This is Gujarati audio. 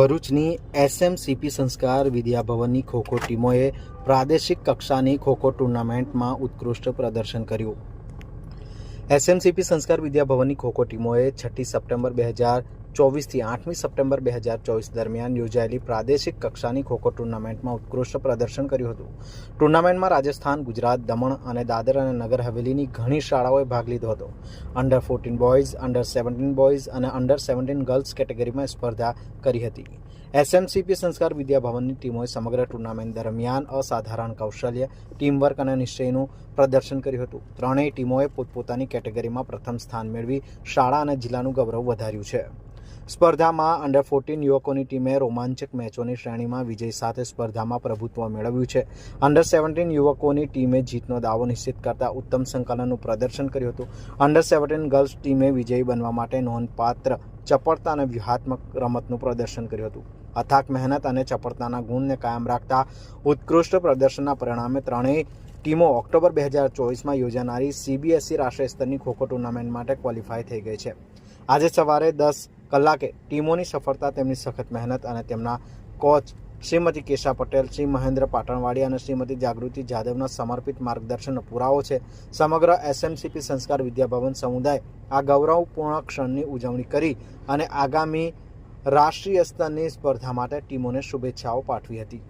ભરૂચની એસએમસીપી સંસ્કાર વિદ્યાભવનની ખોખો ટીમોએ પ્રાદેશિક કક્ષાની ખોખો ટુર્નામેન્ટમાં ઉત્કૃષ્ટ પ્રદર્શન કર્યું. એસએમસીપી સંસ્કાર વિદ્યાભવનની ખોખો ટીમોએ છઠ્ઠી સપ્ટેમ્બર બે હજાર ચોવીસથી આઠમી સપ્ટેમ્બર બે હજાર ચોવીસ દરમિયાન યોજાયેલી પ્રાદેશિક કક્ષાની ખોખો ટુર્નામેન્ટમાં ઉત્કૃષ્ટ પ્રદર્શન કર્યું હતું. ટુર્નામેન્ટમાં રાજસ્થાન, ગુજરાત, દમણ અને દાદર અને નગર હવેલીની ઘણી શાળાઓએ ભાગ લીધો હતો. Under fourteen boys under seventeen boys અને અંડર સેવન્ટીન ગર્લ્સ કેટેગરીમાં સ્પર્ધા કરી હતી. એસએમસીપી સંસ્કાર વિદ્યાભવનની ટીમોએ સમગ્ર ટુર્નામેન્ટ દરમિયાન અસાધારણ કૌશલ્ય ટીમવર્ક અને નિશ્ચયનું પ્રદર્શન કર્યું હતું. ત્રણેય ટીમોએ પોતપોતાની કેટેગરીમાં પ્રથમ સ્થાન મેળવી શાળા અને જિલ્લાનું ગૌરવ વધાર્યું છે. સ્પર્ધામાં અંડર ફોર્ટીન યુવકોની ટીમે રોમાંચક મેચોની શ્રેણીમાં વિજય સાથે સ્પર્ધામાં પ્રભુત્વ મેળવ્યું છે. અંડર સેવન્ટીન યુવકોની ટીમે જીતનો દાવો નિશ્ચિત કરતા ઉત્તમ સંકલનનું પ્રદર્શન કર્યું હતું. અંડર સેવન્ટીન ગર્લ્સ ટીમે વિજયી બનવા માટે નોંધપાત્ર ચપળતા અને વ્યૂહાત્મક રમતનું પ્રદર્શન કર્યું હતું. અથાક મહેનત અને ચપળતાના ગુણને કાયમ રાખતા ઉત્કૃષ્ટ પ્રદર્શનના પરિણામે ત્રણેય ટીમો ઓક્ટોબર બે હજાર ચોવીસમાં યોજાનારી સીબીએસઈ રાષ્ટ્રીય સ્તરની ખોખો ટુર્નામેન્ટ માટે ક્વોલિફાય થઈ ગઈ છે. આજે સવારે દસ કલાકે ટીમોની સફળતા, તેમની સખત મહેનત અને તેમના કોચ શ્રીમતી કેશા પટેલ, શ્રી મહેન્દ્ર પાટણવાડી અને શ્રીમતી જાગૃતિ જાદવના સમર્પિત માર્ગદર્શનનો પુરાવો છે. સમગ્ર એસએમસીપી સંસ્કાર વિદ્યાભવન સમુદાય આ ગૌરવપૂર્ણ ક્ષણની ઉજવણી કરી અને આગામી રાષ્ટ્રીય સ્તરની સ્પર્ધા માટે ટીમોને શુભેચ્છાઓ પાઠવી હતી.